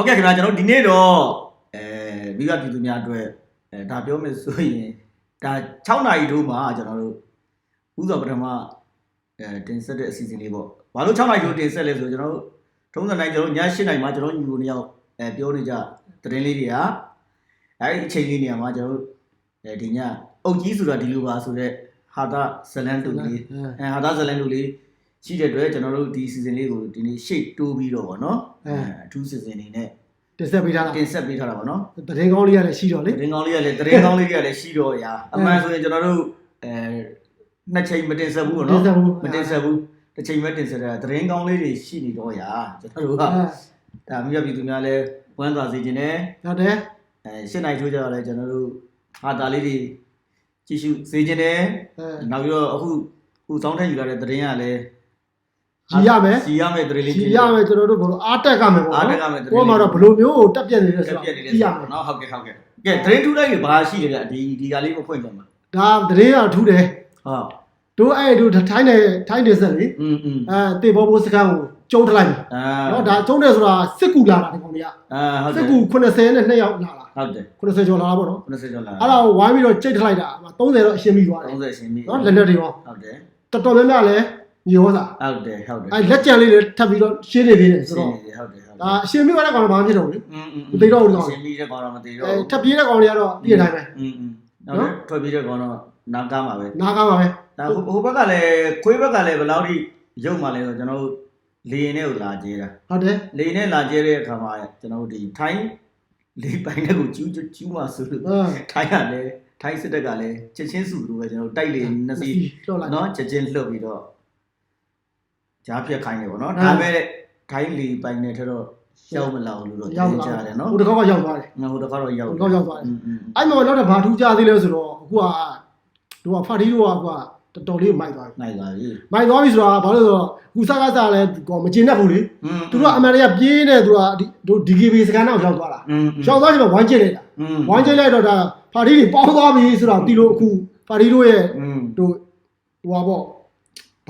ဟုတ်ကဲ့ခင်ဗျာကျွန်တော်ဒီနေ့တော့အဲမိဘပြည်သူများအတွက်အဲဒါပြောမယ်ဆိုရင်ဒါ6နာရီတို့မှာကျွန်တော်တို့ဥသောပထမအဲတင်ဆက်တဲ့အစီအစဉ်လေးပေါ့ဘာလို့6နာရီတို့တင်ဆက်လဲဆိုတော့ကျွန်တော်တို့ထုံးစံတိုင်းကျွန်တော်ည7နာရီမှာကျွန်တော်ညီကိုနှစ်ယောက်အဲပြောနေကြသတင်းလေးတွေကအဲဒီအချိန်လေးနေရာမှာကျွန်တော်တို့အဲဒီညအုတ်ကြီးဆိုတာဒီလိုပါဆိုတော့ဟာတာဇလန်တူလေးအဲဟာသားဇလန်တို့လေး ရှိတဲ့အတွက်ကျွန်တော်တို့ဒီ season လေးကိုဒီနေ့ shape တိုးပြီးတော့ဗောနော်အဲအထူး season နေနဲ့တက်ဆက်ပေးထားတာတင်ဆက်ပေးထားတာဗောနော်တရင်ကောင်းလေးရလည်းရှိတော့လေတရင်ကောင်းလေးကလည်းတရင်ကောင်းလေးတွေကလည်းရှိတော့ရာအမှန်ဆိုရင်ကျွန်တော်တို့အဲနှစ်ချိန်မတင်ဆက်ဘူးဗောတနော်က်ဆက်ဘူးမတင်ဆက်ဘူးတစ်ချိန်ပဲတင်ဆက်တာတရင်ကောင်းလေးတွေရှိနေတော့ရာကျွန်တော်တို့ကအဲဒါမိဘပြည်သူများလည်းဝမ်းသာစေခြင်းနဲ့ဟုတ်တယ်အဲရှင်းနိုင်ထိုးကြတော့လည်းကျွန်တော်တို့ဟာတာလေးတွေကြည့်ရှုစေခြင်းနဲ့အဲနောက်ပြီးတော့အခုခုစောင်းထက်ယူလာတဲ့တရင်ကလည်း ကြည်ရမယ် ကြည်ရမယ်တရင်လေး ကြည်ရမယ်ကျွန်တော်တို့ဘလို့အားတက်ကမယ်ပေါ့ အား နော် တက်ကမယ်တရင် ကိုယ်မှာတော့ဘလို့မျိုးကိုတက်ပြက်နေလဲ က ဆိုတော့ ပြက်နေ ကြ တယ် ည်ရ ဆို မယ် တော့နော်ဟုတ်ကဲ့ဟုတ်ကဲ့ကဲ train ထူလိုက်ရဘာရှိလဲဗျဒီဒီကလေးမဖွင့်ကြမှာ ဒါတရင်ကထူးတယ် ဟုတ် တို့အဲ့တို့ထိုင်းတယ်ထိုင်းတယ်ဆက်လေ อืมอืม အဲတေဘောဘိုးစကန်ကိုကျုံထလိုက်တယ် အာ နော်ဒါကျုံတယ်ဆိုတာစစ်ကူလာတာဒီကောင်တွေက အာဟုတ်တ စစ် ယ် ကူ80နဲ့2ယောက်လာတာ ဟုတ်တယ် 80ကျော်လာတာပေါ့နော် 90ကျော်လာ အဲ့ဒါကိုဝိုင်းပြီးတော့ကြိတ်ထလိုက်တာ30တော့အရှင်းပြီးသွားတယ် 30ရှင်ပြီ နော်လက်လက်တွေရော ဟုတ်တယ် တော်တော်များများလည်း မျိုးစား ဟုတ်တယ်ဟုတ်တယ် အဲလက်ကြံလေးတွေထပ်ပြီးတော့ရှင်းနေသေးတယ်ဆို ရှင်း တော့ နေတယ်ဟုတ်တယ်ဟုတ် ဒါအရှင်မိသွားတဲ့ကောင်ကဘာမှဖြစ်တော့ဘူးလေ อืมอืม မသိတော့ဘူးတော့ ရှင်းပြီးတဲ့ကောင်တော့မသိတော့ အဲထပ်ပြေးတဲ့ကောင်တွေကတော့ပြည့်တိုင်းပဲ อืมอืมနော်ထွက်ပြီးတဲ့ကောင်တော့နားကားမှာပဲ နားကားပါပဲ ဒါဟိုဟိုဘက်ကလည်းခွေးဘက်ကလည်းဘယ်လောက်ထိရုပ်မှလဲဆိုကျွန်တော်တို့လေရင်နဲ့ကိုလာကျဲတာ ဟုတ်တယ် လေနဲ့လာကျဲတဲ့အခါမှာကျွန်တော်တို့ဒီထိုင်းလေပိုင်တဲ့ကိုကျူးကျူးမှဆိုလို့ အာ ထိုင်းကလည်းထိုင်းစစ်တပ်ကလည်းချက်ချင်းစုလို့ပဲကျွန်တော်တို့တိုက်လေနှစ်စီ လှော့လိုက် နော်ချက်ချင်းလှုပ်ပြီးတော့ ကြားဖြတ်ခိုင်းတယ်ပေါ့နော်ဒါပေမဲ့ဂိုင်းလီပိုင်နဲ့ထတော့ရောက်မလာဘူးလို့တော့ပြောကြတယ်နော်ဟိုတစ်ခေါက်တော့ရောက်သွားတယ်ငါဟိုတစ်ခေါက်တော့ရောက်တော့ရောက်သွားတယ်အဲ့မှာတော့ဘာထူးကြသေးလဲဆိုတော့အခုကတို့ကဖာတီတို့ကအခုကတော်တော်လေးမိုက်သွားပြီမိုက်သွားပြီမိုက်သွားပြီဆိုတာဘာလို့ဆိုတော့အခုစကားစလဲကောမကျင်တတ်ဘူးလေသူတို့အမှန်တရားပြေးနေသူကတို့ DGB စကန်တော့ရောက်သွားတာရောက်သွားချိန်မှာဝိုင်းကျစ်လိုက်တာဝိုင်းကျစ်လိုက်တော့ဒါဖာတီတွေပေါင်းသွားပြီဆိုတော့ဒီလိုအခုဖာတီတို့ရဲ့တို့ဟိုပါပေါ့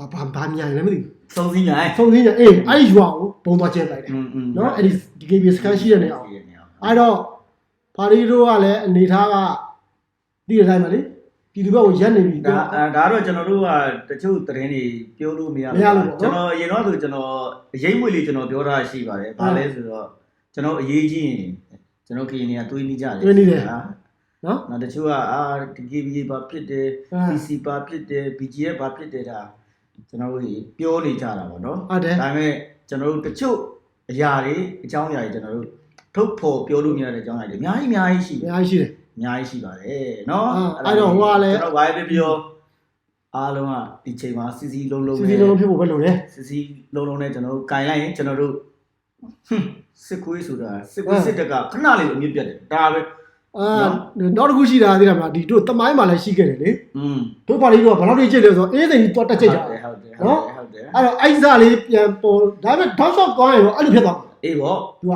ဘာဘာဘာမြိုင်လည်းမသိစုံစည်းမြိုင်ဘူးဆုံးစည်းညာအေးအဲ့ဒီရွာကိုပုံသွားကျဲလိုက်တယ်နော်အဲ့ဒီဒီ GB စကန်ရှိတဲ့နေရာကိုအဲ့တော့ပါရီတို့ကလည်းအနေထားကဒီအတိုင်းပါလေပြည်သူဘက်ကိုရက်နေပြီဒါအဲဒါတော့ကျွန်တော်တို့ကတချို့သတင်းတွေပြောလို့မရဘူးကျွန်တော်အရင်တော့ဆိုကျွန်တော်အရေးမွေလေးကျွန်တော်ပြောတာရှိပါတယ်ဘာလဲဆိုတော့ကျွန်တော်အရေးကြီးရင်ကျွန်တော်ကရင်တွေကတွေးနေကြတယ်တွေးနေတယ်နော်နော်တချို့ကအာ GB ဘာဖြစ်တယ် PC ဘာဖြစ်တယ် BGF ဘာဖြစ်တယ်ဒါ ကျွန်တော်တို့ပြောနေကြတာပေါ့နော်ဟုတ်တယ်ဒါပေမဲ့ကျွန်တော်တို့တချို့အရာတွေအကြောင်းအရာတွေကျွန်တော်တို့ထုတ်ဖော်ပြောလို့မရတဲ့အကြောင်းအရာတွေအများကြီးအများကြီးရှိတယ်အများကြီးရှိတယ်အများကြီးရှိပါတယ်နော်အဲ့တော့ဟိုကလည်းကျွန်တော်ဝိုင်းပြပြောအားလုံးကဒီချိန်မှာစီစီလုံးလုံးစီစီလုံးလုံးဖြစ်ဖို့ပဲလိုတယ်စီစီလုံးလုံးနဲ့ကျွန်တော်တို့ကင်လိုက်ရင်ကျွန်တော်တို့စစ်ခွေးဆိုတာစစ်ခွေးစစ်တကခဏလေးအမြင့်ပြတ်တယ်ဒါပဲ အာနောက်တစ်ခုရှိတာသိလားမလားဒီတို့တမိုင်းမှာလည်းရှိခဲ့တယ်လေอืมတို့ပါလေးတို့ကဘယ်လောက်ထိကျစ်လဲဆိုတော့အေးစိန်ကြီးတွတ်တက်ကျစ်ကြတယ်ဟုတ်တယ်ဟုတ်တယ်ဟုတ်တယ်အဲ့တော့အိုက်စားလေးပြန်ပေါ်ဒါပေမဲ့ down shot ကောင်းရင်တော့အဲ့လိုဖြစ်သွားမှာအေးပေါ့သူက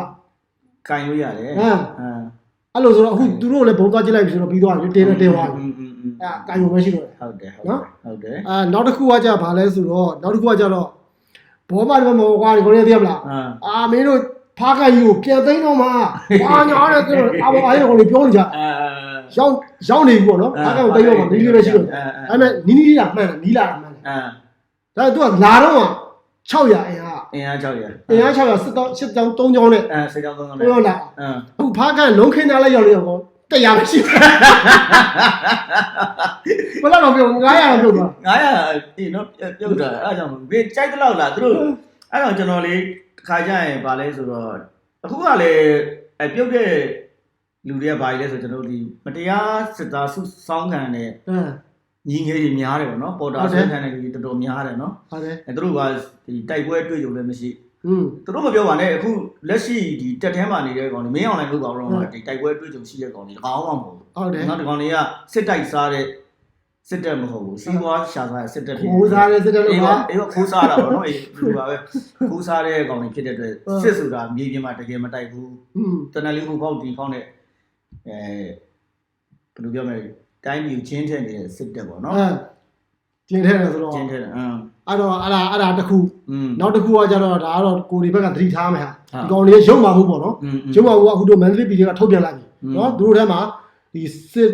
ကင်လို့ရတယ်ဟမ်အဲ့လိုဆိုတော့အခုသူတို့လည်းဘုံသွားကျစ်လိုက်ပြီဆိုတော့ပြီးသွားပြီတင်းတင်းသွားပြီအဲ့ကင်လို့ပဲရှိတော့ဟုတ်တယ်ဟုတ်တယ်ဟုတ်တယ်အာနောက်တစ်ခုကကြဘာလဲဆိုတော့နောက်တစ်ခုကကြတော့ဘောမတော်မော်ကွာဒီကိုလေးသိရမလားအာမင်းတို့ ဖားကယူကိုပြန်သိမ်းတော့မှာဘာညာတဲ့သူတို့အဘောအားလုံးကိုပြောနေကြအာရောက်ရောက်နေပြီပေါ့နော်ဖားကယူသိမ်းတော့မှာနီးလေးပဲရှိတော့တယ်အာအဲ့မဲ့နီးနီးလေးလာမှန်တယ်နီးလာတာမှန်တယ်အာဒါသူကလာတော့600အင်အားအင်အား600အင်အား600စစ်တော့စစ်တောင်း3ချောင်းနဲ့အဲစေကြောင်းသုံးသုံးဘယ်လိုလာအင်းအခုဖားကလုံးခင်းသားလိုက်ရောက်နေတော့တရားပဲရှိတယ်ဘယ်လောက်တော့ပြော900တော့ပြောသွား900အေးနော်ပြုတ်တာအဲ့ဒါကြောင့်ဘေးကြိုက်တဲ့လောက်လားသူတို့ အဲ့တော့ကျွန်တော်လေးခါကြရင်ဗာလဲဆိုတော့အခုကလည်းအပြုတ်တဲ့လူတွေကဗာလဲဆိုကျွန်တော်တို့ဒီမတရားစစ်သားစုစောင်းခံတဲ့ဟမ်ညီငယ်တွေများတယ်ပေါ့နော်ပေါ်တာဟုတ်တယ်ဆွဲခံတဲ့လူတွေတော်တော်များတယ်နော်ဟုတ်တယ်အဲသူတို့ကဒီတိုက်ပွဲတွေ့ကြုံလည်းမရှိอืมသူတို့မပြောပါနဲ့အခုလက်ရှိဒီတက်ထဲမှာနေတဲ့ကောင်တွေမင်းအောင်လည်းလုပ်ပါတော့ဟုတ်မှာဒီတိုက်ပွဲတွေ့ကြုံရှိတဲ့ကောင်တွေတကောင်မှမဟုတ်ဘူးဟုတ်တယ်နောက်ဒီကောင်တွေကစစ်တိုက်စားတဲ့ စစ်တက်မဟုတ်ဘူးစီးပွားရှာစားတဲ့စစ်တက်တွေခိုးစားတဲ့စစ်တက်လို့ပါအေးတော့ခိုးစားတာပေါ့နော်အေးဒီပါပဲခိုးစားတဲ့ကောင်တွေဖြစ်တဲ့အတွက်စစ်ဆိုတာမြေပြင်မှာတကယ်မတိုက်ဘူးတနက်လေးဟိုပေါက်ဒီဖောက်နဲ့အဲဘယ်လိုပြောမလဲတိုင်းပြည်ချင်းထဲနေတဲ့စစ်တက်ပေါ့နော်ကျင်းထဲတယ်ဆိုတော့ကျင်းထဲတယ်အင်းအဲ့တော့အဲ့ဒါအဲ့ဒါတစ်ခုနောက်တစ်ခုကကျတော့ဒါကတော့ကိုဒီဘက်ကသတိထားမယ်ဟာဒီကောင်လေးရုံမှာမဟုတ်ပေါ့နော်ရုံမှာကဟိုတို့မန်ဒလီပြည်ကထုတ်ပြန်လိုက်ပြီနော်သူတို့ထဲမှာဒီစစ်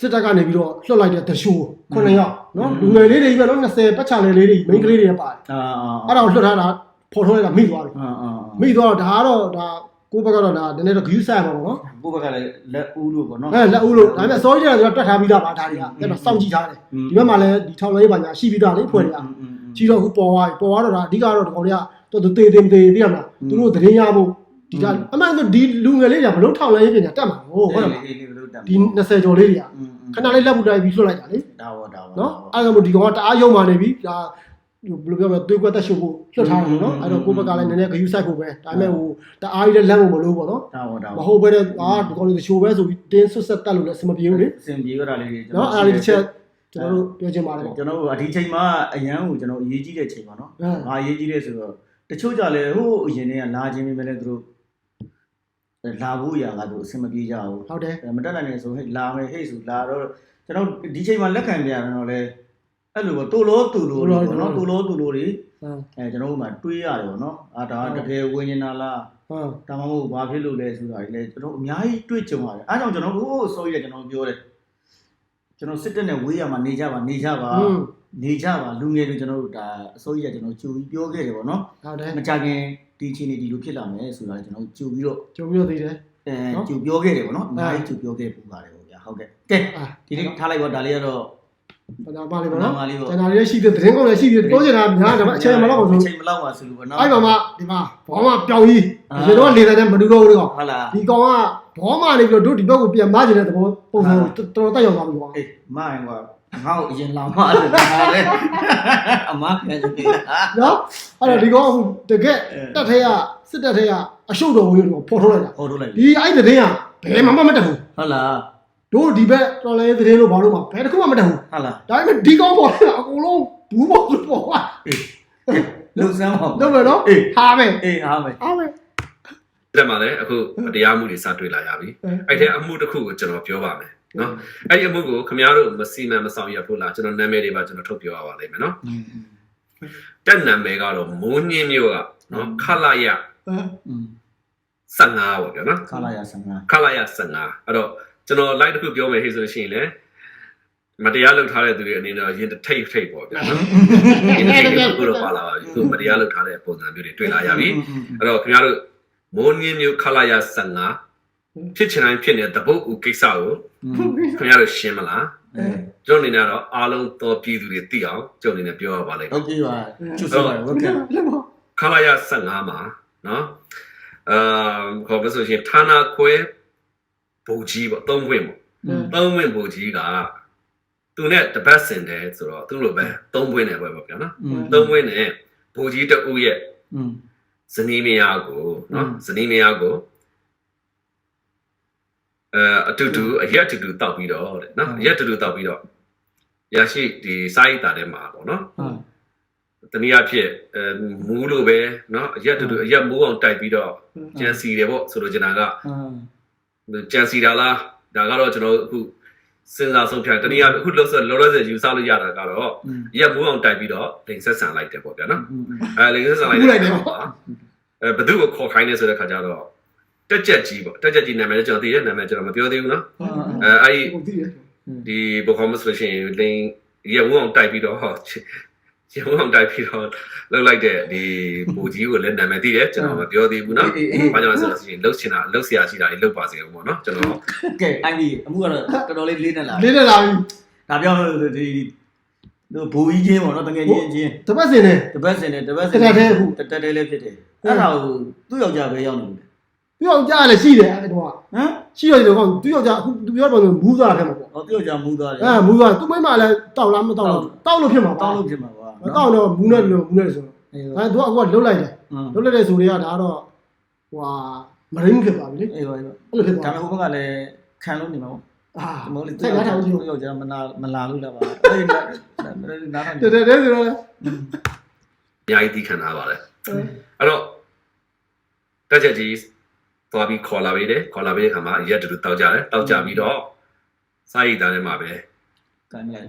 စစ်တပ်ကနေပြီးတော့လွှတ်လိုက်တဲ့တရှိုးခုနှစ်ယောက်နော်လူငယ်လေးတွေပဲနော်20ပတ်ချာလေးလေးတွေမိန်းကလေးတွေပါတယ်အာအာအဲ့ဒါကိုလွှတ်ထားတာဖော်ထုတ်လိုက်တာမိသွားပြီအာအာမိသွားတော့ဒါကတော့ဒါကိုယ့်ဘက်ကတော့ဒါနည်းနည်းတော့ view ဆိုင်ပါပေါ့နော်ကိုယ့်ဘက်ကလည်းလက်ဦးလို့ပေါ့နော်အဲလက်ဦးလို့ဒါပေမဲ့ sorry ကျတော့တွတ်ထားပြီးသားပါဒါတွေကအဲ့တော့စောင့်ကြည့်ထားတယ်ဒီဘက်မှာလည်းဒီထောင်လေးပါညာရှိပြီးသားလေဖွဲ့တွေကကြီးတော့အခုပေါ်သွားပြီပေါ်သွားတော့ဒါအဓိကတော့ဒီကောင်တွေကတော်တော်တေးတေးမသေးသိရမလားသူတို့သတင်းရဖို့ဒီကအမှန်ဆိုဒီလူငယ်လေးတွေကဘလို့ထောင်လိုက်ရေးပညာတက်မှာဟုတ်ဟုတ်လားလေးလေးလို့တက် ဒီ20ကျော်လေးတွေကခဏလေးလက်ပူတိုက်ပြီးလွှတ်လိုက်တာလေဒါဝဒါဝနော်အဲ့ဒါမို့ဒီကောင်ကတအားယုံမာနေပြီဒါဘယ်လိုပြောမလဲသွေးကွက်တက်ရှုပ်ဖို့လွှတ်ထားတယ်နော်အဲ့တော့ကိုယ့်ဘက်ကလည်းနည်းနည်းဂယူးဆိုင်ဖို့ပဲဒါပေမဲ့ဟိုတအားကြီးလည်းလမ်းဖို့မလို့ပေါ့နော်ဒါဝဒါမဟုတ်ဘဲနဲ့အာဒီကောင်လေးချိုးပဲဆိုပြီးတင်းဆွတ်ဆက်တက်လို့လည်းအဆင်မပြေဘူးလေစင်ပြေရတာလေးနော်အဲ့ဒါလေးတစ်ချက်ကျွန်တော်တို့ပြောချင်ပါတယ်ပေါ့ကျွန်တော်တို့ဒီချိန်မှာအရန်ကိုကျွန်တော်အရေးကြီးတဲ့ချိန်ပါနော်အဲငါအရေးကြီးတဲ့ဆိုတော့တချို့ကြလဲဟိုအရင်တည်းကလာခြင်းပဲလေသူတို့ လာဖို့ရာကသူအဆင်မပြေကြဘူးဟုတ်တယ်မတက်နိုင်နေဆိုဟဲ့လာမယ်ဟဲ့ဆိုလာတော့ကျွန်တော်ဒီချိန်မှာလက်ခံပြရတော့လဲအဲ့လိုပေါ့တူလို့တူလို့ပေါ့နော်တူလို့တူလို့တွေဟမ်အဲကျွန်တော်တို့မှတွေးရတယ်ပေါ့နော်အာဒါတကယ်ဝิญနာလားဟမ်ဒါမှမဟုတ်ဘာဖြစ်လို့လဲဆိုတာတွေလည်းကျွန်တော်အများကြီးတွေးကြုံရတယ်အားကြောင့်ကျွန်တော်တို့ဆိုရကျွန်တော်ပြောတယ်ကျွန်တော်စစ်တပ်နဲ့ဝေးရမှာနေကြပါနေကြပါဟွ န်းနေကြပါလူငယ်တွေကျွန်တော်တို့ဒါအစိုးရကျွန်တော်ကြိုပြီးပြောခဲ့တယ်ပေါ့နော်ဟုတ်တယ်မကြခင်ဒီအချိန်နေဒီလိုဖြစ်လာမယ်ဆိုတာကျွန်တော်ကြိုပြီးတော့ကြုံပြီးတော့သိတယ်အဲနော်ကြိုပြောခဲ့တယ်ပေါ့နော်အများကြီးကြိုပြောခဲ့ပူပါတယ်ပေါ့ဗျာဟုတ်ကဲ့ကဲအာဒီနေ့ထားလိုက်ပါဒါလေးကတော့ဒါပါလိမ့်မယ်နော်ပါလေးပေါ့ကျွန်တော်လည်းရှိတယ်သတင်းကောင်းလည်းရှိတယ်ပြောချင်တာများတယ်ဗျအချိန်မလောက်ပါဘူးအချိန်မလောက်ပါဆိုလို့ပေါ့နော်အဲ့မှာမှဒီမှာဘောမပြောင်းကြီးအာဒီတော့လေတဲ့မတူတော့ဘူးကောင်ဟုတ်လားဒီကောင်ကဘောမနေပြီးတော့တို့ဒီဘက်ကိုပြန်မကျင်တဲ့သဘောပုံစံကိုတော်တော်တက်ရောက်သွားပြီကောင်အေးမရင်ကွာ ငါ့ကိုအရင်လောင်မလို့ငါလည်းအမခံနေတယ်ဟာနော်အဲ့တော့ဒီကောင်ကတကယ်တက်ထဲကစစ်တက်ထဲကအရှုပ်တော်ဝင်ကိုဖော်ထုတ်လိုက်တာဟောထုတ်လိုက်ဒီအဲ့တဲ့တင်းကဘယ်မှမတက်ဘူးဟုတ်လားတို့ဒီဘက်တော်လည်းသတင်းလို့ဘာလို့မှဘယ်တစ်ခုမှမတက်ဘူးဟုတ်လားဒါပေမဲ့ဒီကောင်ပေါ်ကအကုန်လုံးဘူးပေါ်လို့ပေါ်သွားလုံစမ်းပါတော့မယ်နော်အေးဟာမယ်အေးအားမယ်ဟာမယ်တက်မှာလည်းအခုတရားမှုတွေစတွေ့လာရပြီအဲ့ဒီအမှုတစ်ခုကိုကျွန်တော်ပြောပါမယ် နော်အဲ့ဒီအမှုကိုခင်ဗျားတို့မစီမံမဆောင်ရဖို့လားကျွန်တော်နာမည်တွေပါကျွန်တော်ထုတ်ပြောရပါလိမ့်မယ်နော်တက်နာမည်ကတော့မိုးညင်းမျိုးကနော်ခလာရอืม15ပေါ့ဗျာနော်ခလာရဆန်ငါခလာရ15အဲ့တော့ကျွန်တော် live တစ်ခုပြောမယ်ဟေ့ဆိုလို့ရှိရင်လည်းမတရားလုပ်ထားတဲ့သူတွေအနေနဲ့ရင်ထိတ်ထိတ်ပေါ့ဗျာနော်ရင်ထိတ်ထိတ်ကိုတော့ပါလာပါပြီသူမတရားလုပ်ထားတဲ့ပုံစံမျိုးတွေတွေ့လာရပြီအဲ့တော့ခင်ဗျားတို့မိုးညင်းမျိုးခလာရ15 ဖြစ်ချင်တိုင်းဖြစ်နေတဲ့တပုတ်ဦးကိစ္စကိုခင်ဗျားတို့ရှင်းမလားကျွန်တော်အနေနဲ့တော့အားလုံးတော်ပြည်သူတွေသိအောင်ကျွန်တော်အနေနဲ့ပြောရပါလိမ့်မယ်ဟုတ်ပြီပါချစ်စပါဟုတ်ကဲ့ခလာရ15မှာနော်အာခေါ်ပါဆိုရှင်ဌာနခွဲဘူကြီးပေါ့သုံးခွင့်ပေါ့သုံးခွင့်ဘူကြီးကသူနဲ့တပတ်စင်တယ်ဆိုတော့သူ့လိုပဲသုံးခွင့်နဲ့ပဲပေါ့ဗျာနော်သုံးခွင့်နဲ့ဘူကြီးတူရဲ့ဇနီးမယားကိုနော်ဇနီးမယားကို အဲအတူတူအရက်အတူတူတောက်ပြီးတော့တဲ့နော်အရက်အတူတူတောက်ပြီးတော့ရရှိဒီစာရေးတာထဲမှာပေါ့နော် ဟုတ် တနည်းအားဖြင့်အဲမူးလို့ပဲနော်အရက်အတူတူအရက်မိုးအောင်တိုက်ပြီးတော့ကြံစီတယ်ပေါ့ဆိုလိုချင်တာက อืม ကြံစီတာလားဒါကတော့ကျွန်တော်တို့အခုစဉ်းစားဆုံးဖြတ်တနည်းအားဖြင့်အခုလို့ဆိုလောလောဆယ်ယူဆလို့ရတာကတော့ อืม အရက်မိုးအောင်တိုက်ပြီးတော့လိန်ဆက်ဆန်လိုက်တယ်ပေါ့ဗျာနော် อืม အဲလိန်ဆက်ဆန်လိုက်တဲ့အခါမှာအဲဘယ်သူ့ကိုခေါ်ခိုင်းလဲဆိုတဲ့ခါကျတော့ တက်ကြက်ကြီးပေါ့တက်ကြက်ကြီးနာမည်ကျွန်တော်သိတဲ့နာမည်ကျွန်တော်မပြောသေးဘူးနော်အဲအဲ့ဒီဒီဘကောမဆိုလို့ရှိရင်လိန်ရေဝုံအောင်တိုက်ပြီးတော့ရေဝုံအောင်တိုက်ပြီးတော့လောက်လိုက်တဲ့ဒီဘူကြီးကိုလည်းနာမည်သိတယ်ကျွန်တော်မပြောသေးဘူးနော်ဘာကြောင့်လဲဆိုတော့ရှိရင်လှုပ်ချင်တာလှုပ်ဆရာရှိတာတွေလှုပ်ပါစေဦးပေါ့နော်ကျွန်တော်ကဲအဲ့ဒီအမှုကတော့တော်တော်လေးလေးနဲ့လာလေးနဲ့လာပြီဒါပြောဒီတို့ဘူကြီးချင်းပေါ့နော်တကယ်ချင်းချင်းတပတ်စင်တယ်တပတ်စင်တယ်တပတ်စင်တယ်တတက်တယ်အခုတတက်တယ်လည်းဖြစ်တယ်အဲ့ဒါကိုသူ့ယောက်ျားပဲရောက်နေတယ် သူ့ယောက်ျားလည်းရှိတယ်အဲ့တော့ဟမ်ရှိရတယ်ကောင်သူ့ယောက်ျားအခုသူပြောပါလို့မူးသွားတယ်မှာပေါ့ဟောသူ့ယောက်ျားမူးသွားတယ်အဲမူးသွားသူ့မိမလည်းတောက်လားမတောက်လားတောက်လို့ဖြစ်မှာတောတောင်းက်လို့ဖြစ်မှာပါမတောက်တော့မူးနေလို့မူးနေဆိုတော့အေးအဲသူကအခုကလှုပ်လိုက်တယ်อืมလှုပ်လိုက်တဲ့ဆိုတွေကဒါတော့ဟွာမရင်းဖြစ်ပါပြီလေအေးပါအေးပါအဲ့လိုဖြစ်ဒါသွားပေမဲ့ဟိုဘက်ကလည်းခံလို့နေမှာပေါ့အာဒီမို့လေသူစိတ့်နားထောင်ကြည့်ယောက်ျားမနာမလာလို့လားပါအေးနားထောင်တယ်တယ်တယ်ဆိုတော့အများကြီးသိခံထားပါတယ်အဲ့တော့တက်ချက်ကြီး သွားပြီးခေါ်လာပေးတယ်ခေါ်လာပေးတဲ့ခါမှာရက်တူတူတောက်ကြတယ်တောက်ကြပြီးတော့စာရေးတာထဲမှာပဲကန်လိုက်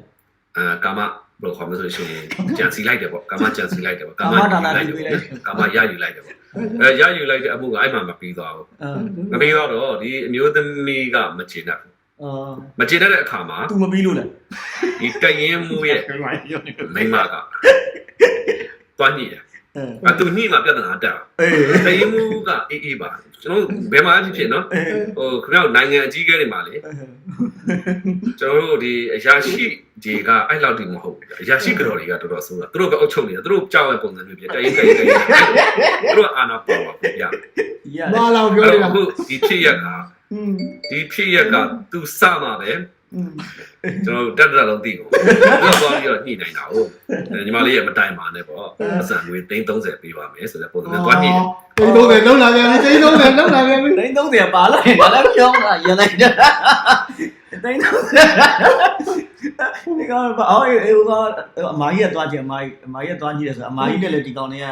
အဲကာမဘယ်လိုခေါ်မလဲဆိုရှင်ကြံစီလိုက်တယ်ပေါ့ကာမကြံစီလိုက်တယ်ပေါ့ကာမဒါနပြုပေးလိုက်တယ်ကာမရယူလိုက်တယ်ပေါ့အဲရယူလိုက်တဲ့အမှုကအဲ့မှာမပြီးသွားဘူးအာမပြီးတော့ဒီအမျိုးသမီးကမချေတတ်ဘူးအာမချေတတ်တဲ့အခါမှာသူမပြီးလို့လားဒီတရင်မှုရဲ့မိန်းမကတွားညိတယ် အတူညီမှာပြဿနာတက်အောင်အေးတရင်မူကအေးအေးပါကျွန်တော်ဘယ်မှာဖြစ်ဖြစ်နော်ဟိုခင်ဗျားနိုင်ငံအကြီးအကဲတွေမှာလေကျွန်တော်တို့ဒီအရာရှိဒီကအဲ့လောက်တိမဟုတ်ဘူးအရာရှိကတော်တွေကတော်တော်ဆိုးတာသူတို့ကအုပ်ချုပ်နေတာသူတို့ကြောက်ရပုံစံမျိုးပြတရင်တရင်တရင်သူတို့အာနာပါပါဗျာမလာပြောနေတာဟုတ်ဒီဖြစ်ရက်ကဒီဖြစ်ရက်ကသူစမှာပဲ ကျွန်တော်တက်တက်လုံးသိကုန်သူကသွားပြီးတော့ညှိနိုင်တာဟုတ်ညီမလေးရဲ့မတိုင်ပါနဲ့ပေါ့အစံငွေ330ပေးပါမယ်ဆိုတဲ့ပုံစံမျိုးသွားညှိတယ်တိတ်30လုံးလာပြန်ပြီတိတ်30လုံးလာပြန်ပြီတိုင်း30ပါလာရင်ဒါလည်းပြောမှာရလိုက်တာတိုင်း30ဒီကောင်ဘာအော်အေးကအမကြီးကသွားကြည့်အမကြီးအမကြီးကသွားကြည့်တယ်ဆိုအမကြီးနဲ့လည်းဒီကောင်လေးက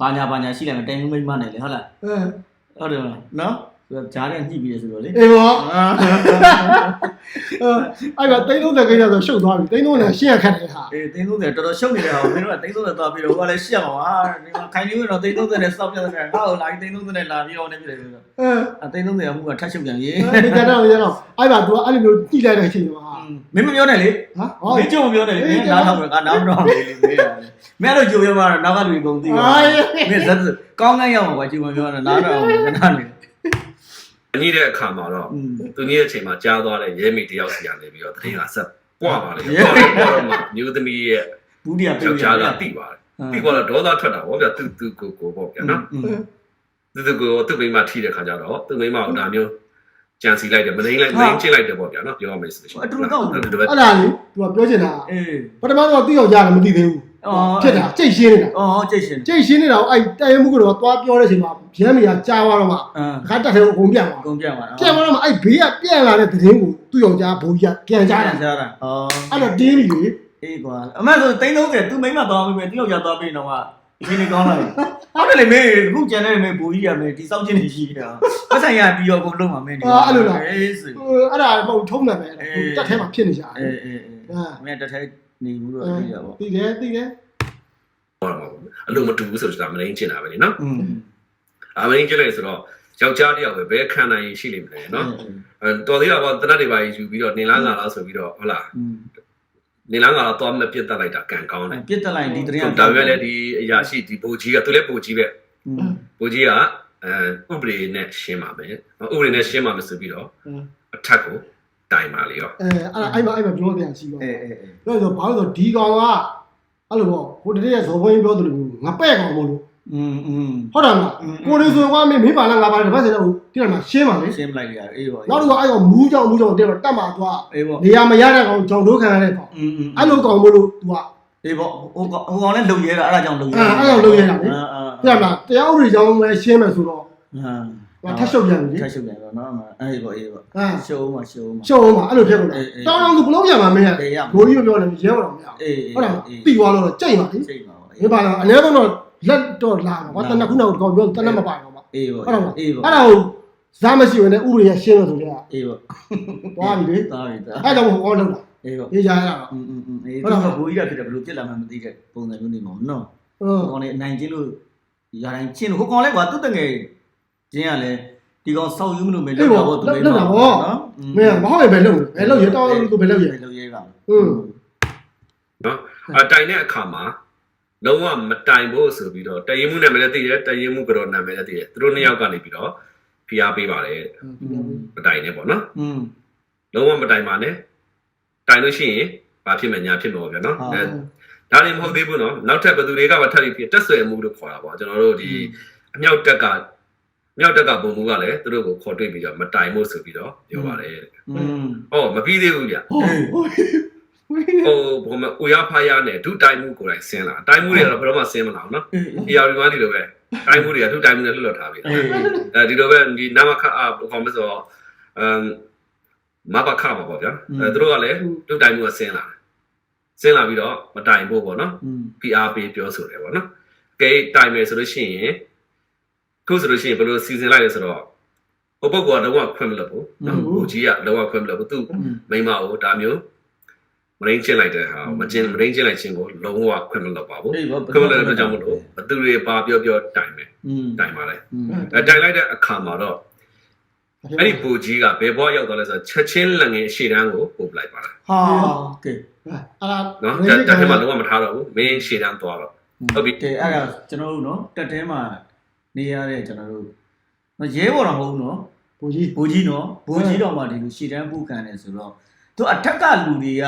ဘာညာဘာညာရှိလိုက်မယ်တိုင်မှုမိမနဲ့လေဟုတ်လားအဲဟုတ်တယ်မလားနော် ဆိုတော့ဂျားနဲ့ညှိပြီးရဆိုတော့လေအေးဘောအဲ့တော့တိတ်30ကိစ္စဆိုရှုပ်သွားပြီတိတ်30နဲ့ရှင်းရခက်တယ်ဟာအေးသိန်း30တော်တော်ရှုပ်နေတဲ့ဟာမင်းတို့ကသိန်း30သွားပြီးတော့ဟိုကလည်းရှက်အောင်ဟာဒီမှာခိုင်နေဝင်တော့သိန်း30နဲ့စောက်ပြတယ်ငါ့ကိုလာပြီးသိန်း30နဲ့လာပြီးတော့နေပြီလေဆိုတော့အဲအသိန်း30အမှုကထပ်ရှုပ်ပြန်ပြီဒီကြတော့ကြတော့အဲ့ပါ तू အဲ့လိုမျိုးကြည့်လိုက်တဲ့အချိန်မှာမင်းမပြောနဲ့လေဟာဟောမင်းကြုံမပြောနဲ့လေမင်းနားထောင်ကနားမတော့လေလေမင်းမင်းတော့ကြုံရမှာနောက်ကလူကုန်သိပါမင်းဇက်ကောင်းကန်းရမှာကွာကြုံမပြောနဲ့နားတော့ကနားနေ ညှိတဲ့အခါမှာတော့ อืม သူညှိတဲ့အချိန်မှာကြားသွားတဲ့ရဲမိတယောက်စီကနေပြီးတော့တရင်ကဆက်ပွားပါလေပွားတော့မှမျိုးသမီးရဲ့ ဘူးဒီကပြေး ယောက်ျားကတိပါတယ်တိသွားတော့ဒေါသထွက်တာဗောဗျာသူသူကိုကိုဗောဗျာနော်သူသူကိုသူ့မိမထိတဲ့ခါကျတော့သူ့မိမကဒါမျိုးကြံစီလိုက်တယ်မလိမ့်လိုက်မလိမ့်ချစ်လိုက်တယ်ဗောဗျာနော်ပြောရမယ်ဆိုရှင် အဲ့ဒါလေ तू ပြောချင်တာ အေး ပထမတော့သူ့ယောက်ျားလည်းမသိသေးဘူး အော် ဖြစ်တာကြိတ်ရှင်းနေတာအော်ကြိတ်ရှင်ကြိတ်ရှင်းနေတာကိုအဲ့တိုင်ရမှုကတော့သွားပြောတဲ့အချိန်မှာရမ်းမီကကြားသွားတော့မှအမ်အခါတက်တယ်ကိုအကုန်ပြန်သွားကုန်ပြန်ပါလားပြန်သွားတော့မှအဲ့ဘေးကပြန်လာတဲ့သတင်းကိုသူ့ယောက်ျားဘိုးကြီးကပြန်ကြားတာကြားတာအော်အဲ့တော့တင်းပြီလေအေးကွာအမဆိုသိန်း30 तू မိမသွားပြီပဲသူယောက်ျားသွားပြီတော့ကအချင်းနေကောင်းလာပြီဟုတ်တယ်လေမေအခုကျန်တဲ့မေဘူကြီးကမေဒီစောက်ချင်းနေရှိတာပတ်ဆိုင်ရပြီးတော့ကိုလုံးမှာမင်းဒီအေးဆိုဟိုအဲ့ဒါပုံထုံးတယ်ပဲတက်ထဲမှာဖြစ်နေကြတယ်အေးအေးအေးမင်းတထဲ နေဘူးတော့သိရပါဘူးသိတယ်သိတယ်ဟောတော့အလိုမတူဘူးဆိုတော့ဒါမလိန်ချင်တာပဲလေနော်အာမလိန်ချင်လိုက်ဆိုတော့ယောက်ျားတယောက်ပဲဘယ်ခံနိုင်ရင်ရှိလိမ့်မလဲနော်တော်သေးတာပေါ့တနတ်တွေပါယူပြီးတော့နေလားငါလားဆိုပြီးတော့ဟုတ်လားနေလားငါလားသွားမပြစ်တက်လိုက်တာကံကောင်းတယ်ပြစ်တက်လိုက်ဒီတရံဒါပဲလေဒီအရာရှိဒီဘိုကြီးကသူလည်းဘိုကြီးပဲဘိုကြီးကအဲဥပဒေနဲ့ရှင်းပါမယ်ဥပဒေနဲ့ရှင်းပါမယ်ဆိုပြီးတော့အထက်ကို တိုင်ပါလေရော အဲအဲ့ဒါအဲ့မှာအဲ့မှာပြောပြန်ရှိတော့ အေးအေးအေး ပြောဆိုဘာလို့ဆိုဒီကောင်ကအဲ့လိုပေါ့ဟိုတည်းကဇော်ဘွင်းပြောတယ်လို့ငါပဲ့ကောင်မို့လို့ อืมอืม ဟုတ်တယ်မလားကိုလေးဆိုကွာမင်းမင်းပါလားငါပါလားတပတ်စင်တော့ဒီမှာရှင်းပါလေ ရှင်းပလိုက်ရအေးပါ နောက်တော့အဲ့ကောင်မူးကြောင်မူးကြောင်တက်တော့တက်မှာသွား အေးပေါ့ နေရာမရတဲ့ကောင်ကြောင်တို့ခံရတဲ့ကောင် อืมอืม အဲ့လိုကောင်မို့လို့ तू က အေးပေါ့ဟိုဟိုကောင်လည်းလုံရဲတာအဲ့ဒါကြောင့်လုံရဲ အဲ့အဲ့ကောင်လုံရတာလေ အာအာ ပြမလားတရားဥပဒေကြောင်းပဲရှင်းမယ်ဆိုတော့ ဟာ ဟို ထပ်ရှုပ်ပြန်ပြီလေ ထပ်ရှုပ်ပြန်တော့နော်အေးပေါ့အေးပေါ့ အဲ ရှုံးပါရှုံးပါ ရှုပ်အောင်ပါအဲ့လိုဖြစ်ကုန်တယ်တောင်းတောင်းဆိုဘလုံးပြန်မှာမင်းရ အေးရ ဘိုးကြီးမပြောလည်းရဲတော့မရ အေး ဟုတ်တယ်မလားတီသွားလို့ကြိတ်ပါလေ စိတ်ပါပါ ဒီပါလားအနည်းဆုံးတော့လက်တော့လာမှာကွာတနက်ခုနကကောင်ပြောတနက်မပါတော့မှာ အေးပေါ့ ဟုတ်တယ်မလား အေးပေါ့ အဲ့ဒါကိုဇာမရှိဝင်တဲ့ဥပဒေရရှင်းလို့ဆိုကြ အေးပေါ့ သွားပြီလေ သားပြီသား အဲ့ဒါကိုဟောလောက်တာ အေးပေါ့ ရေးကြရတာ อืมอืมอืมအေးတော့ဘူကြီးကဖြစ်တယ်ဘလို့ပြစ်လာမှမသိတဲ့ပုံစံမျိုးနေမှာနော် ဟုတ် ဟိုကောင်လေးအနိုင်ကျင်းလို့ရာတိုင်းကျင်းလို့ဟိုကောင်လေးကွာသူ့တငယ် ကျင်းကလည်းဒီကောင်ဆောက်ယူမလို့မယ်လောက်တာပေါ့သူလေးလောက်တာပေါ့နော်မင်းမဟုတ်ရင်ဘယ်လောက်ဘယ်လောက်ရတော့သူဘယ်လောက်ရလောက်ရဲပါဟုတ်နော်အတိုင်တဲ့အခါမှာလုံးဝမတိုင်ဖို့ဆိုပြီးတော့တရင်မှုနာမည်လည်းသိတယ်တရင်မှုကတော့နာမည်လည်းသိတယ်သူတို့နှစ်ယောက်ကနေပြီးတော့ဖိအားပေးပါတယ်မတိုင်နဲ့ပေါ့နော်อืมလုံးဝမတိုင်ပါနဲ့တိုင်လို့ရှိရင်ဘာဖြစ်မယ်ညာဖြစ်မယ်ပေါ့ဗျာနော်အဲဒါလည်းမဟုတ်သေးဘူးနော်နောက်ထပ်ဘသူတွေကမထပ်ပြီးတက်ဆွဲမှုလို့ခေါ်တာပေါ့ကျွန်တော်တို့ဒီအမြောက်တက်က မြောက်တက်ကဘုံဘူးကလည်းသူတို့ကိုခေါ်တွေ့ပြီးတော့မတိုင်ဖို့ဆိုပြီးတော့ပြောပါတယ်တဲ့။ဟောမပြီးသေးဘူးဗျ။ဟိုဘုံမဦးရဖားရနဲ့ဒုတိုင်မှုကိုယ်တိုင်ဆင်းလာ။တိုင်မှုတွေကတော့ဘယ်တော့မှဆင်းမလာဘူးနော်။ဒီအရီမားဒီလိုပဲတိုင်မှုတွေကဒုတိုင်မှုနဲ့လွတ်လွတ်ထားပြီ။အဲဒီလိုပဲဒီနမခအဘုံမဆိုတော့အမ်မဘခပါပေါ့ဗျာ။အဲသူတို့ကလည်းဒုတိုင်မှုကဆင်းလာတယ်။ဆင်းလာပြီးတော့မတိုင်ဖို့ပေါ့နော်။ PR ပေးပြောဆိုတယ်ပေါ့နော်။ကဲတိုင်မယ်ဆိုလို့ရှိရင် ခုဆိုလို့ရှိရင်ဘယ်လိုစီစဉ်လိုက်လဲဆိုတော့ဟိုပုဂ္ဂိုလ်ကတော့ခွင့်မလုပ်ဘူးနော်ကိုကြီးကတော့ခွင့်မလုပ်ဘူးသူမိမကိုဒါမျိုးမရင်းချင်းလိုက်တဲ့ဟာမချင်းမရင်းချင်းလိုက်ခြင်းကိုလုံးဝခွင့်မလုပ်ပါဘူးခွင့်မလုပ်တဲ့အတွက်ကြောင့်မလို့ဘသူတွေပါပြောပြောတိုင်မယ်တိုင်ပါလေအဲတိုင်လိုက်တဲ့အခါမှာတော့အဲ့ဒီဘူကြီးကဘယ်ဘွားရောက်သွားလဲဆိုတော့ချက်ချင်းလငယ်အရှိတန်းကိုပို့ပလိုက်ပါလားဟာကဲအဲ့ဒါနော်တက်ထဲမှာလုံးဝမထားတော့ဘူးမင်းရှေ့တန်းသွားတော့ဟုတ်ပြီကဲအဲ့ဒါကျွန်တော်တို့နော်တက်ထဲမှာ နေရတဲ့ကျွန်တော်တို့နော်ရဲဘော်တော့မဟုတ်ဘူးနော်ဘိုးကြီးဘိုးကြီးနော်ဘိုးကြီးတော်မှဒီလိုရှည်တန်းပုခံတယ်ဆိုတော့သူအထက်ကလူတွေက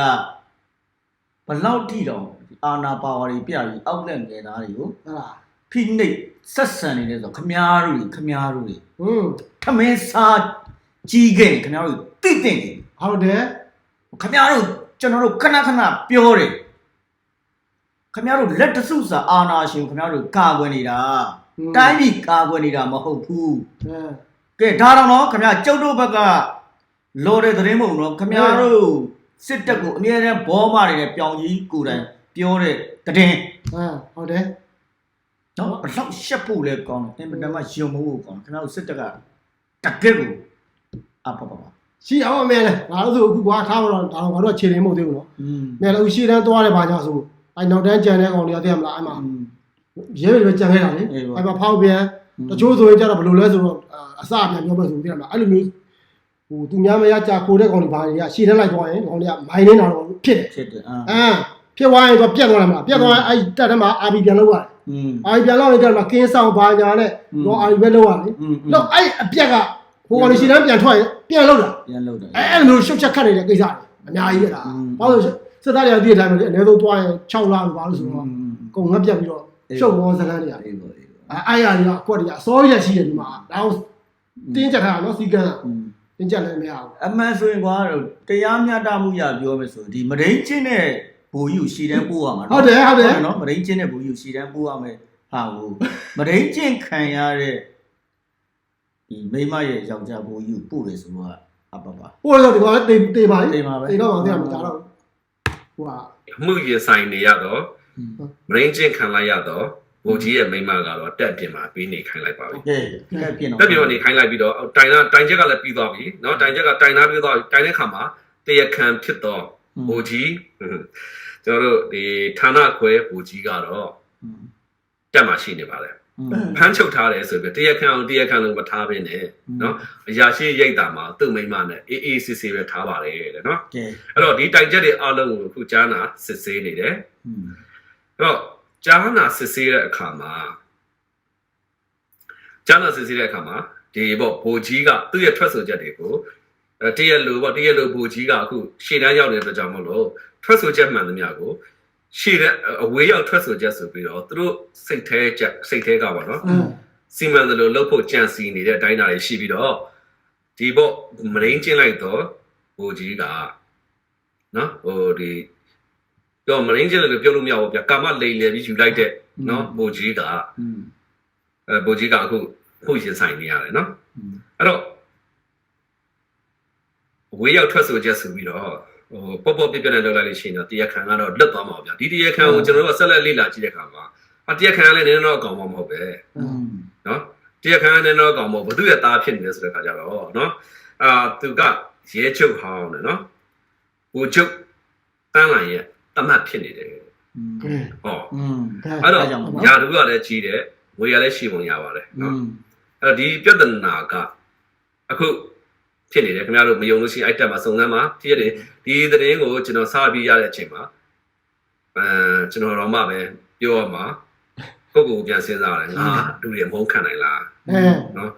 ဘလောက်ထိတော့အာနာပါဝါတွေပြပြီးအောက်လက်ငယ်သားတွေကိုဟုတ်လားဖိနှိပ်ဆက်ဆံနေတယ်ဆိုခမားတို့ခမားတို့ဟုတ်ထမင်းစားကြီးခဲ့ခမားတို့တိတ်တင်တယ်ဟုတ်တယ်ခမားတို့ကျွန်တော်တို့ခဏခဏပြောတယ်ခမားတို့လက်တစုစာအာနာရှင်ခမားတို့ကာကွယ်နေတာ တိုင်းပြည်ကာကွယ်နေတာမဟုတ်ဘူးကဲဒါတော့နော်ခမရကျုပ်တို့ဘက်ကလော်တဲ့သတင်းမဟုတ်နော်ခမရတို့စစ်တပ်ကိုအမြဲတမ်းဘောမတွေနဲ့ပြောင်ကြီးကိုယ်တိုင်ပြောတဲ့သတင်းဟုတ်တယ်တော့ဘလောက်ရှက်ဖို့လဲကောင်းတယ်တင်ပတမယုံမဖို့ကောင်းတယ်ခဏတို့စစ်တက်ကတကက်ကိုအပပပရှိအောင်အမဲလဲငါတို့ဆိုအခုကွာထားမလို့ဒါတော့ငါတို့ခြေရင်းမဟုတ်သေးဘူးနော်မဲလည်းအခုရှေ့တန်းသွားတယ်ဘာကြောင့်ဆိုအဲနောက်တန်းကြံတဲ့ကောင်တွေကသိရမလားအဲ့မှာ ရဲတွေပဲကြံခဲ့တာလေအဲ့မှာဖောက်ပြန်တချို့ဆိုရင်ကြတော့ဘယ်လိုလဲဆိုတော့အစပြန်ပြောမယ်ဆိုပြီးတော့အဲ့လိုမျိုးဟိုသူများမရကြာကိုတဲ့ကောင်တွေဘာတွေကရှည်ထက်လိုက်သွားရင်ကောင်တွေကမိုင်းနေတာတော့ဖြစ်တယ်ဖြစ်တယ်အမ်ဖြစ်သွားရင်တော့ပြက်သွားတယ်မလားပြက်သွားရင်အဲ့တက်ထဲမှာအာဘီပြန်လောက်ရတယ်အာဘီပြန်လောက်ရင်တက်မှာကင်းဆောင်ဘာညာနဲ့တော့အာဘီပဲလောက်ရတယ်လောက်အဲ့အပြက်ကဟိုကောင်တွေရှည်တန်းပြန်ထွက်ရင်ပြန်လောက်တာပြန်လောက်တာအဲ့အဲ့လိုရှုပ်ချက်ခတ်နေတဲ့ကိစ္စတွေအများကြီးပဲလားဘာလို့စစ်သားတွေကဒီအတိုင်းပဲအနည်းဆုံးသွားရင်6လလောက်ပါလို့ဆိုတော့ကုန်ငတ်ပြက်ပြီးတော့ ရှုပ်မောစကားတွေอ่ะအေးပေါ့အေးပေါ့အဲ့အဲ့ရကြီးကအကွက်တွေကအစောရက်ရှိတယ်ဒီမှာဒါအောင်တင်းကြက်ထားတာနော်စီကန်းတင်းကြက်လည်းမရဘူးအမှန်ဆိုရင်ကွာတရားမျှတမှုရပြောမယ်ဆိုဒီမရင်းချင်းတဲ့ဘူကြီးကိုရှည်တန်းပို့ရမှာနော်ဟုတ်တယ်ဟုတ်တယ်နော်မရင်းချင်းတဲ့ဘူကြီးကိုရှည်တန်းပို့ရမယ်ဟာကိုမရင်းချင်းခံရတဲ့ဒီမိမရဲ့ယောက်ျားဘူကြီးကိုပို့တယ်ဆိုတော့အပပါပို့တော့ဒီကောင်တေးတေးပါလေတေးပါပဲတေးတော့မှတေးမှာမကြတော့ဘူးဟိုကမှုရဆိုင်နေရတော့ မရင်းချင်းခံလိုက်ရတော့ဘုံကြီးရဲ့မိမကတော့တက်ပြင်မှာပြီးနေခိုင်းလိုက်ပါပြီ။တက်ပြင်တော့တက်ပြင်ကနေခိုင်းလိုက်ပြီးတော့တိုင်နာတိုင်ချက်ကလည်းပြီးသွားပြီ။နော်တိုင်ချက်ကတိုင်နာပြီးသွားပြီ။တိုင်တဲ့ခါမှာတရားခံဖြစ်တော့ဘုံကြီးကျွန်တော်တို့ဒီဌာနခွဲဘုံကြီးကတော့တက်မှာရှိနေပါလေ။ဖမ်းချုပ်ထားတယ်ဆိုပြီးတရားခံအောင်တရားခံလို့မထားဘင်းနဲ့နော်အရာရှိရိတ်တာမှာသူ့မိမနဲ့အေးအေးဆေးဆေးပဲထားပါလေတဲ့နော်။အဲ့တော့ဒီတိုင်ချက်တွေအလုံးကိုအခုကြားနာစစ်ဆေးနေတယ်။ တော့ကြားနာစစ်ဆေးတဲ့အခါမှာကြားနာစစ်ဆေးတဲ့အခါမှာဒီပေါ့ဘိုကြီးကသူ့ရဲ့ထွက်ဆိုချက်တွေကိုအဲတရက်လိုပေါ့တရက်လိုဘိုကြီးကအခုရှေ့တန်းရောက်နေတဲ့အတွက်ကြောင့်မလို့ထွက်ဆိုချက်မှန်သမျှကိုရှေ့တဲ့အဝေးရောက်ထွက်ဆိုချက်ဆိုပြီးတော့သူတို့စိတ်แท้ချက်စိတ်แท้ကပါနော် အဲ စီမံတယ်လို့လှုပ်ဖို့ကြံစီနေတဲ့အတိုင်းအတာတွေရှိပြီးတော့ဒီပေါ့မရင်းချင်းလိုက်တော့ဘိုကြီးကနော်ဟိုဒီ ပြောမရင်းကျလည်းပြောလို့မရဘူးဗျာကာမလိန်လေပြီးယူလိုက်တဲ့နော်ဘိုကြီးကအဲဘိုကြီးကအခုခုရင်ဆိုင်နေရတယ်နော်အဲ့တော့ဝေးရောက်ထွက်ဆိုချက်ဆိုပြီးတော့ဟိုပေါ့ပေါ့ပြပြနဲ့လောက်လိုက်လို့ရှိရင်တော့တရားခံကတော့လွတ်သွားမှာဗျာဒီတရားခံကိုကျွန်တော်တို့ဆက်လက်လေ့လာကြည့်တဲ့အခါမှာအတရားခံကလည်းနည်းနည်းတော့အကောင်မှမဟုတ်ပဲနော်တရားခံကနည်းနည်းတော့အကောင်မဟုတ်ဘူးသူ့ရဲ့သားဖြစ်နေတယ်ဆိုတဲ့အခါကျတော့နော်အာသူကရဲချုပ်ဟောင်းတယ်နော်ဟိုချုပ်တန်းလိုင်ရဲ့ တတ်မှတ်ဖြစ်နေတယ်ဟောအဲ့တော့ယာတူကလည်းကြီးတယ်ငွေကလည်းရှိပုံရပါတယ်နော်အဲ့တော့ဒီပြဿနာကအခုဖြစ်နေတယ်ခင်ဗျားတို့မယုံလို့ရှိရင်အိုက်တက်မှာစုံစမ်းမှာဖြစ်ရတယ်ဒီသတင်းကိုကျွန်တော်စပြီးရတဲ့အချိန်မှာအဲကျွန်တော်တော့မှပဲပြောရမှာကိုယ့်ကိုယ်ပြန်စဉ်းစားရတယ်ငါလူတွေမုန်းခံနိုင်လားနော်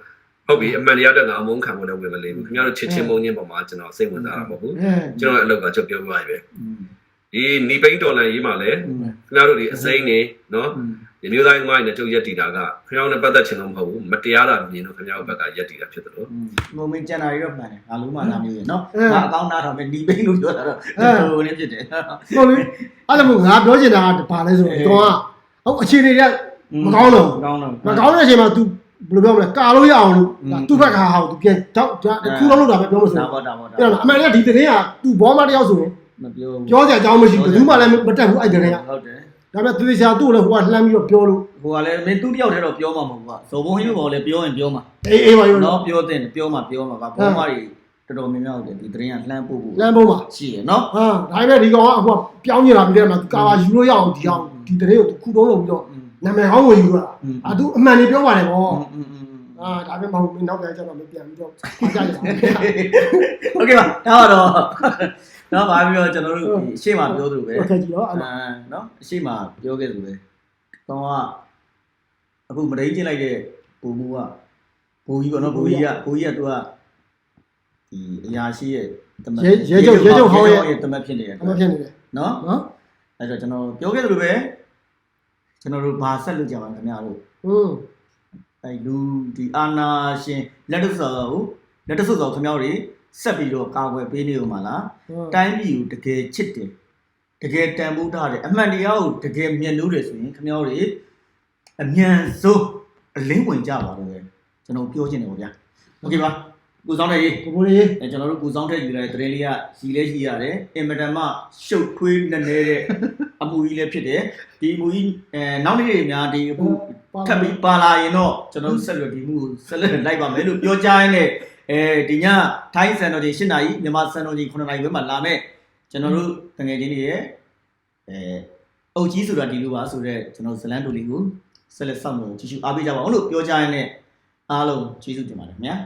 ဟုတ်ပြီအမှန်တရားတက်တာမုန်းခံဖို့လည်းဝင်မလေးဘူးခင်ဗျားတို့ချစ်ချင်းမုန်းချင်းပုံမှာကျွန်တော်စိတ်ဝင်စားတာမဟုတ်ဘူးကျွန်တော်အလုပ်ကချုပ်ပြောပြရပြီ ဒီနီပိန်တော်လန်ရေးမှာလည်းခင်ဗျားတို့ဒီအစိမ့်နေနော်ဒီမျိုးသားရေးမိုင်းနဲ့တုတ်ရက်တီတာကခင်ဗျားနဲ့ပတ်သက်ချင်လို့မဟုတ်ဘူးမတရားတာမြင်လို့ခင်ဗျားတို့ဘက်ကရက်တီတာဖြစ်တယ်လို့ငုံမင်းကျန်တာရီတော့မှန်တယ်ငါလုံးမသားမျိုးရေနော်ငါအကောင်းနားထောင်မယ်နီပိန်လို့ပြောတာတော့တော်တော်လေးဖြစ်တယ်ဟုတ်လေအဲ့လိုငါပြောချင်တာကဘာလဲဆိုတော့ကျွန်တော်ကဟုတ်အခြေအနေကမကောင်းတော့မကောင်းတော့မကောင်းတဲ့အချိန်မှာ तू ဘယ်လိုပြောမလဲကာလို့ရအောင်လို့သူ့ဘက်ကဟာကို तू ပြန်တောက်တစ်ခုလုံးလုပ်တာပဲပြောလို့ဆိုတော့အဲ့ဒါအမှန်တကယ်ဒီတင်းက तू ဘောမတယောက်ဆိုရင် မပြောပြောစရာအကြောင်းမရှိဘူးဘယ်သူမှလည်းမတက်ဘူးအဲ့သတင်းကဟုတ်တယ်ဒါပေမဲ့သူသေချာသူ့ကိုလည်းဟိုကလှမ်းပြီးတော့ပြောလို့ဟိုကလည်းမင်းသူ့တယောက်တည်းတော့ပြောမှာမဟုတ်ဘူးကဇော်ဘုံဟင်းဘောလည်းပြောရင်ပြောမှာအေးအေးပါရောနော်ပြောတဲ့ပြောမှာပြောမှာကဘောမတွေတော်တော်များများကိုဒီသတင်းကလှမ်းပို့ဖို့လမ်းပေါ်မှာရှိရနော်ဟာဒါပေမဲ့ဒီကောင်ကအခုကပြောင်းနေတာပြီးတဲ့မှာကာဘာယူလို့ရအောင်ဒီအောင်ဒီတရေကိုခုတုံးလုပ်ပြီးတော့နာမည်ကောင်းဝင်ယူတာအာသူအမှန်လေးပြောပါတယ်ဗော အာဒါပေမဲ့မဟုတ်ဘူးနောက်ပြန်ကျတော့မပြန်ပြီးတော့ကြားရအောင် โอเคပါဒါကတော့တော့ဗာပြီးတော့ကျွန်တော်တို့အရှိမပြောသလိုပဲ โอเคကြည့်တော့အဲ့ အာနော်အရှိမပြောခဲ့သလိုပဲတော့ကအခုမတိန်ကျင်လိုက်တဲ့ဘူမူကဘူကြီးပေါ့နော်ဘူကြီးကဘူကြီးကသူကဒီအရာရှိရဲ့တမတ်ရဲ့တမတ်ဖြစ်နေတယ် အမှန်ဖြစ်နေတယ် နော် နော် အဲ့တော့ကျွန်တော်ပြောခဲ့သလိုပဲကျွန်တော်တို့ဘာဆက်လုပ်ကြပါခင်ဗျားတို့ ဟွန်း အဲလူဒီအာနာရှင်လက်တဆောကိုလက်တဆောဆိုခင်ဗျားတို့တွေဆက်ပြီးတော့ကာကွယ်ပေးနေဦးမှာလား တိုင်းပြည်ကိုတကယ်ချစ်တယ်တကယ်တန်ဖိုးထားတယ်အမှန်တရားကိုတကယ်မြတ်လို့တယ်ဆိုရင်ခင်ဗျားတို့တွေအမြန်ဆုံးအလင်းဝင်ကြပါတော့ပဲကျွန်တော်ပြောချင်တယ်ပေါ့ဗျာโอเคပါ ကိုစောင်းတဲ့ရေးကိုကိုလေးအဲကျွန်တော်တို့ကိုစောင်းတဲ့ယူလာတဲ့သတင်းလေးကရီလဲရီရတယ်အင်မတန်မှရှုပ်ထွေးနေနေတဲ့အမူကြီးလည်းဖြစ်တယ်ဒီအမူကြီးအဲနောက်နေ့တွေများဒီအခုထပ်ပြီးပါလာရင်တော့ကျွန်တော်တို့ဆက်လက်ဒီမှုကိုဆက်လက်လိုက်ပါမယ်လို့ပြောကြရင်းနဲ့အဲဒီညထိုင်းစံတော်ကြီး၈နာရီမြန်မာစံတော်ကြီး9နာရီပဲမှလာမယ်ကျွန်တော်တို့တငယ်ချင်းတွေရဲ့အဲအုတ်ကြီးဆိုတာဒီလိုပါဆိုတော့ကျွန်တော်ဇလန်တူလေးကိုဆက်လက်စောင့်လို့ကြည့်ရှုအားပေးကြပါအောင်လို့ပြောကြရင်းနဲ့အားလုံးကျေးဇူးတင်ပါတယ်ခင်ဗျာ